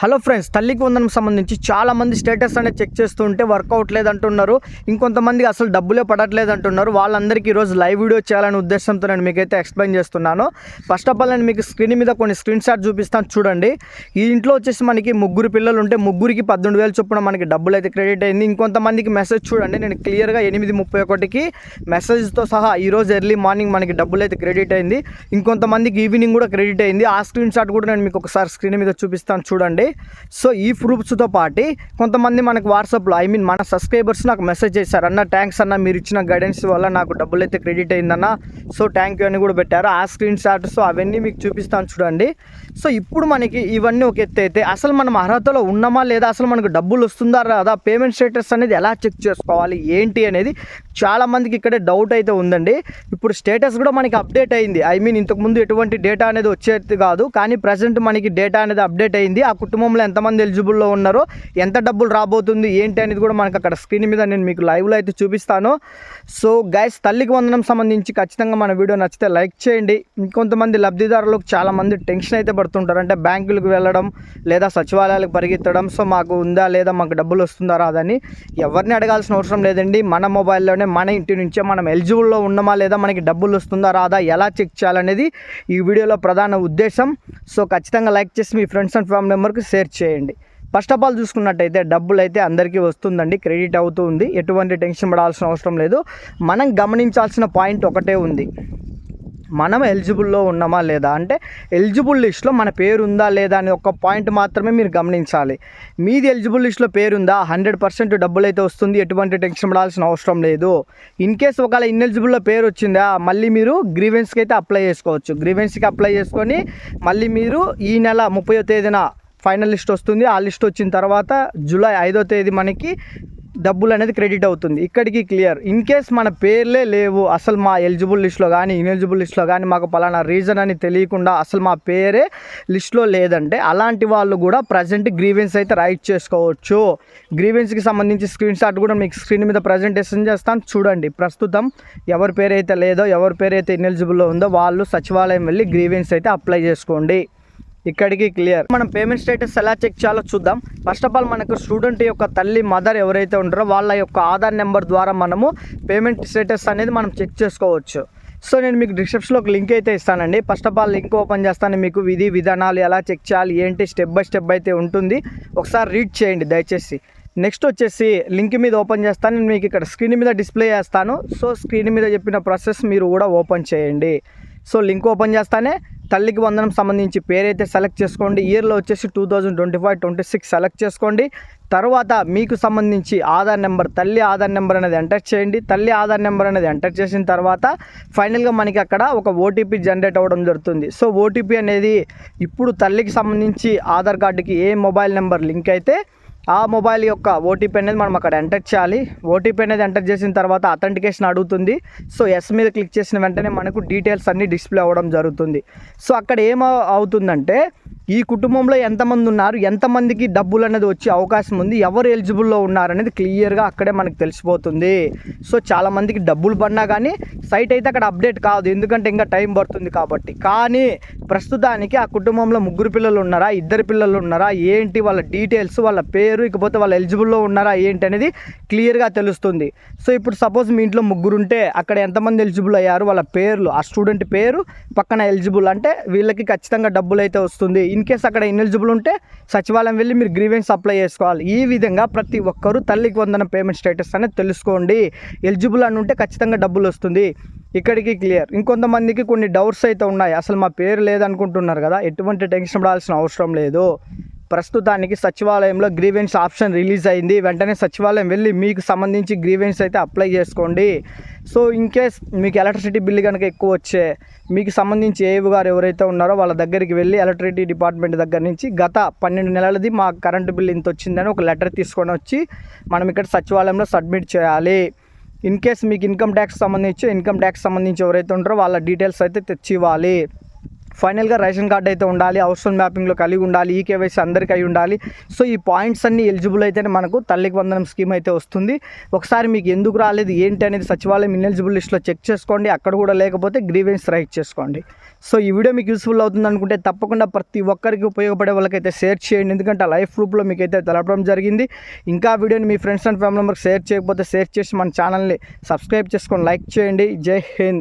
Hello friends తల్లికి వందనం సంబంధించి చాలామంది స్టేటస్ అనేది చెక్ చేస్తుంటే వర్కౌట్ లేదంటున్నారు. ఇంకొంతమందికి అసలు డబ్బులే పడట్లేదు అంటున్నారు వాళ్ళందరికీ ఈరోజు లైవ్ వీడియో చేయాలనే ఉద్దేశంతో నేను మీకైతే ఎక్స్ప్లెయిన్ చేస్తున్నాను. ఫస్ట్ ఆఫ్ ఆల్ నేను మీకు స్క్రీన్ మీద కొన్ని స్క్రీన్ షాట్ చూపిస్తాను చూడండి. ఈ ఇంట్లో వచ్చేసి మనకి ముగ్గురు పిల్లలు ఉంటే ముగ్గురికి పద్దెనిమిది వేలు చొప్పున మనకి డబ్బులు అయితే క్రెడిట్ అయింది. ఇంకొంతమందికి మెసేజ్ చూడండి నేను క్లియర్గా ఎనిమిది ముప్పై ఒకటికి మెసేజ్తో సహా ఈరోజు ఎర్లీ మార్నింగ్ మనకి డబ్బులు అయితే క్రెడిట్ అయింది. ఇంకొంతమందికి ఈవినింగ్ కూడా క్రెడిట్ అయింది. ఆ స్క్రీన్ షాట్ కూడా నేను మీకు ఒకసారి స్క్రీన్ మీద చూపిస్తాను చూడండి. సో ఈ ప్రూఫ్స్తో పాటు కొంతమంది మనకు వాట్సాప్లో ఐ మీన్ మన సబ్స్క్రైబర్స్ నాకు మెసేజ్ చేశారు అన్న థ్యాంక్స్ అన్న మీరు ఇచ్చిన గైడెన్స్ వల్ల నాకు డబ్బులు అయితే క్రెడిట్ అయిందన్న. సో థ్యాంక్ యూ అని కూడా పెట్టారు. ఆ స్క్రీన్ షాట్స్ అవన్నీ మీకు చూపిస్తాను చూడండి. సో ఇప్పుడు మనకి ఇవన్నీ ఒక ఎత్తు అయితే అసలు మనం అర్హతలో ఉన్నామా లేదా అసలు మనకు డబ్బులు వస్తుందా రాదా పేమెంట్ స్టేటస్ అనేది ఎలా చెక్ చేసుకోవాలి ఏంటి అనేది చాలామందికి ఇక్కడే డౌట్ అయితే ఉందండి. ఇప్పుడు స్టేటస్ కూడా మనకి అప్డేట్ అయింది. ఐ మీన్ ఇంతకుముందు ఎటువంటి డేటా అనేది వచ్చేది కాదు కానీ ప్రజెంట్ మనకి డేటా అనేది అప్డేట్ అయింది. ఆ కుటుంబంలో ఎంతమంది ఎలిజిబుల్లో ఉన్నారో ఎంత డబ్బులు రాబోతుంది ఏంటి అనేది కూడా మనకి అక్కడ స్క్రీన్ మీద నేను మీకు లైవ్లో అయితే చూపిస్తాను. సో గైస్ తల్లికి వందనం సంబంధించి ఖచ్చితంగా మన వీడియో నచ్చితే లైక్ చేయండి. ఇంకొంతమంది లబ్ధిదారులకు చాలామంది టెన్షన్ అయితే పడుతుంది పడుతుంటారు అంటే బ్యాంకులకు వెళ్ళడం లేదా సచివాలయాలకు పరిగెత్తడం. సో మాకు ఉందా లేదా మాకు డబ్బులు వస్తుందా రాదని ఎవరిని అడగాల్సిన అవసరం లేదండి. మన మొబైల్లోనే మన ఇంటి నుంచే మనం ఎలిజిబుల్లో ఉన్నామా లేదా మనకి డబ్బులు వస్తుందా రాదా ఎలా చెక్ చేయాలనేది ఈ వీడియోలో ప్రధాన ఉద్దేశం. సో ఖచ్చితంగా లైక్ చేసి మీ ఫ్రెండ్స్ అండ్ ఫ్యామిలీ మెంబర్కి షేర్ చేయండి. ఫస్ట్ ఆఫ్ ఆల్ చూసుకున్నట్టయితే డబ్బులు అయితే అందరికీ వస్తుందండి. క్రెడిట్ అవుతుంది ఎటువంటి టెన్షన్ పడాల్సిన అవసరం లేదు. మనం గమనించాల్సిన పాయింట్ ఒకటే ఉంది. మనం ఎలిజిబుల్లో ఉన్నామా లేదా? అంటే ఎలిజిబుల్ లిస్ట్లో మన పేరు ఉందా లేదా అనే ఒక పాయింట్ మాత్రమే మీరు గమనించాలి. మీది ఎలిజిబుల్ లిస్ట్లో పేరు ఉందా హండ్రెడ్ పర్సెంట్ డబ్బులు అయితే వస్తుంది. ఎటువంటి టెన్షన్ పడాల్సిన అవసరం లేదు. ఇన్ కేస్ ఒకవేళ ఇన్ఎలిజిబుల్లో పేరు వచ్చిందా మళ్ళీ మీరు గ్రీవెన్స్కి అయితే అప్లై చేసుకోవచ్చు. గ్రీవెన్స్కి అప్లై చేసుకొని మళ్ళీ మీరు ఈ నెల ముప్పై తేదీన ఫైనల్ లిస్ట్ వస్తుంది. ఆ లిస్ట్ వచ్చిన తర్వాత జూలై ఐదో తేదీ మనకి డబ్బులు అనేది క్రెడిట్ అవుతుంది. ఇక్కడికి క్లియర్. ఇన్ కేస్ మన పేర్లే లేవు అసలు మా ఎలిజిబుల్ లిస్ట్లో కానీ ఇనెలిజిబుల్ లిస్ట్లో కానీ మాకు పలానా రీజన్ అని తెలియకుండా అసలు మా పేరే లిస్ట్లో లేదంటే అలాంటి వాళ్ళు కూడా ప్రజెంట్ గ్రీవెన్స్ అయితే రైట్ చేసుకోవచ్చు. గ్రీవెన్స్కి సంబంధించి స్క్రీన్ షాట్ కూడా మీకు స్క్రీన్ మీద ప్రజెంటేషన్ చేస్తాను. చూడండి ప్రస్తుతం ఎవరి పేరు అయితే లేదో ఎవరి పేరు అయితే ఇనెలిజిబుల్లో ఉందో వాళ్ళు సచివాలయం వెళ్ళి గ్రీవెన్స్ అయితే అప్లై చేసుకోండి. ఇక్కడికి క్లియర్. మనం పేమెంట్ స్టేటస్ ఎలా చెక్ చేయాలో చూద్దాం. ఫస్ట్ ఆఫ్ ఆల్ మనకు స్టూడెంట్ యొక్క తల్లి మదర్ ఎవరైతే ఉంటారో వాళ్ళ యొక్క ఆధార్ నెంబర్ ద్వారా మనము పేమెంట్ స్టేటస్ అనేది మనం చెక్ చేసుకోవచ్చు. సో నేను మీకు డిస్క్రిప్షన్లో ఒక లింక్ అయితే ఇస్తానండి. First of all link open చేస్తాను. మీకు విధి విధానాలు ఎలా చెక్ చేయాలి ఏంటి స్టెప్ బై స్టెప్ అయితే ఉంటుంది. ఒకసారి రీడ్ చేయండి దయచేసి. నెక్స్ట్ వచ్చేసి లింక్ మీద ఓపెన్ చేస్తాను. నేను మీకు ఇక్కడ స్క్రీన్ మీద డిస్ప్లే చేస్తాను. సో స్క్రీన్ మీద చెప్పిన ప్రాసెస్ మీరు కూడా ఓపెన్ చేయండి. సో లింక్ ఓపెన్ చేస్తానే. తల్లికి వందనం సంబంధించి పేరైతే సెలెక్ట్ చేసుకోండి. ఇయర్లో వచ్చేసి two thousand twenty five twenty six select చేసుకోండి. తర్వాత మీకు సంబంధించి ఆధార్ నెంబర్ తల్లి ఆధార్ నెంబర్ అనేది ఎంటర్ చేయండి. తల్లి ఆధార్ నెంబర్ అనేది ఎంటర్ చేసిన తర్వాత ఫైనల్గా మనకి అక్కడ ఒక ఓటీపీ జనరేట్ అవ్వడం జరుగుతుంది. సో ఓటీపీ అనేది ఇప్పుడు తల్లికి సంబంధించి ఆధార్ కార్డుకి ఏ మొబైల్ నెంబర్ లింక్ అయితే ఆ మొబైల్ యొక్క ఓటీపీ అనేది మనం అక్కడ ఎంటర్ చేయాలి. ఓటీపీ అనేది ఎంటర్ చేసిన తర్వాత అథెంటికేషన్ అడుగుతుంది. సో ఎస్ మీద క్లిక్ చేసిన వెంటనే మనకు డీటెయిల్స్ అన్నీ డిస్ప్లే అవ్వడం జరుగుతుంది. సో అక్కడ ఏమ అవుతుందంటే ఈ కుటుంబంలో ఎంతమంది ఉన్నారు? ఎంతమందికి డబ్బులు అనేది వచ్చే అవకాశం ఉంది? ఎవరు ఎలిజిబుల్లో ఉన్నారు అనేది క్లియర్గా అక్కడే మనకు తెలిసిపోతుంది. సో చాలామందికి డబ్బులు పడినా కానీ సైట్ అయితే అక్కడ అప్డేట్ కాదు. ఎందుకంటే ఇంకా టైం పడుతుంది కాబట్టి. కానీ ప్రస్తుతానికి ఆ కుటుంబంలో ముగ్గురు పిల్లలు ఉన్నారా? ఇద్దరు పిల్లలు ఉన్నారా? ఏంటి వాళ్ళ డీటెయిల్స్ వాళ్ళ పేరు? ఇకపోతే వాళ్ళు ఎలిజిబుల్లో ఉన్నారా? ఏంటి అనేది క్లియర్గా తెలుస్తుంది. సో ఇప్పుడు సపోజ్ మీ ఇంట్లో ముగ్గురు ఉంటే అక్కడ ఎంతమంది ఎలిజిబుల్ అయ్యారు? వాళ్ళ పేర్లు ఆ స్టూడెంట్ పేరు పక్కన ఎలిజిబుల్ అంటే వీళ్ళకి ఖచ్చితంగా డబ్బులు అయితే వస్తుంది. ఇన్ కేస్ అక్కడ ఇన్ఎలిజిబుల్ ఉంటే సచివాలయం వెళ్ళి మీరు గ్రీవెన్స్ అప్లై చేసుకోవాలి. ఈ విధంగా ప్రతి ఒక్కరూ తల్లికి వందన పేమెంట్ స్టేటస్ అనేది తెలుసుకోండి. ఎలిజిబుల్ అని ఉంటే ఖచ్చితంగా డబ్బులు వస్తుంది. ఇక్కడికి క్లియర్. ఇంకొంతమందికి కొన్ని డౌట్స్ అయితే ఉన్నాయి. అసలు మా పేరు లేదనుకుంటున్నారు కదా ఎటువంటి టెన్షన్ పడాల్సిన అవసరం లేదు. ప్రస్తుతానికి సచివాలయంలో గ్రీవెన్స్ ఆప్షన్ రిలీజ్ అయింది. వెంటనే సచివాలయం వెళ్ళి మీకు సంబంధించి గ్రీవెన్స్ అయితే అప్లై చేసుకోండి. సో ఇన్ కేస్ మీకు ఎలక్ట్రిసిటీ బిల్లు కనుక ఎక్కువ వచ్చే మీకు సంబంధించి ఏవి గారు ఎవరైతే ఉన్నారో వాళ్ళ దగ్గరికి వెళ్ళి ఎలక్ట్రిసిటీ డిపార్ట్మెంట్ దగ్గర నుంచి గత పన్నెండు నెలలది మా కరెంటు బిల్ ఇంత వచ్చిందని ఒక లెటర్ తీసుకొని వచ్చి మనం ఇక్కడ సచివాలయంలో సబ్మిట్ చేయాలి. ఇన్ కేస్ మీకు ఇన్కమ్ ట్యాక్స్ సంబంధించి ఇన్కమ్ ట్యాక్స్ సంబంధించి ఎవరైతే ఉంటారో వాళ్ళ డీటెయిల్స్ అయితే తెచ్చి ఇవ్వాలి ఫైనల్గా రేషన్ కార్డ్ అయితే ఉండాలి హౌస్ మ్యాపింగ్లో కలిగి ఉండాలి ఈ కేవైసీ అందరికీ అయి ఉండాలి. సో ఈ పాయింట్స్ అన్ని ఎలిజిబుల్ అయితేనే మనకు తల్లికి వందనం స్కీమ్ అయితే వస్తుంది. ఒకసారి మీకు ఎందుకు రాలేదు ఏంటి అనేది సచివాలయం ఇన్ఎలిజిబుల్ లిస్ట్లో చెక్ చేసుకోండి. అక్కడ కూడా లేకపోతే గ్రీవెన్స్ రైట్ చేసుకోండి. సో ఈ వీడియో మీకు యూస్ఫుల్ అవుతుంది అనుకుంటే తప్పకుండా ప్రతి ఒక్కరికి ఉపయోగపడే వాళ్ళకైతే షేర్ చేయండి. ఎందుకంటే లైఫ్ గ్రూప్లో మీకు అయితే తెలపడం జరిగింది. ఇంకా వీడియోని మీ ఫ్రెండ్స్ అండ్ ఫ్యామిలీ మెంబర్కి షేర్ చేయకపోతే షేర్ చేసి మన ఛానల్ని సబ్స్క్రైబ్ చేసుకొని లైక్ చేయండి. జై హింద్.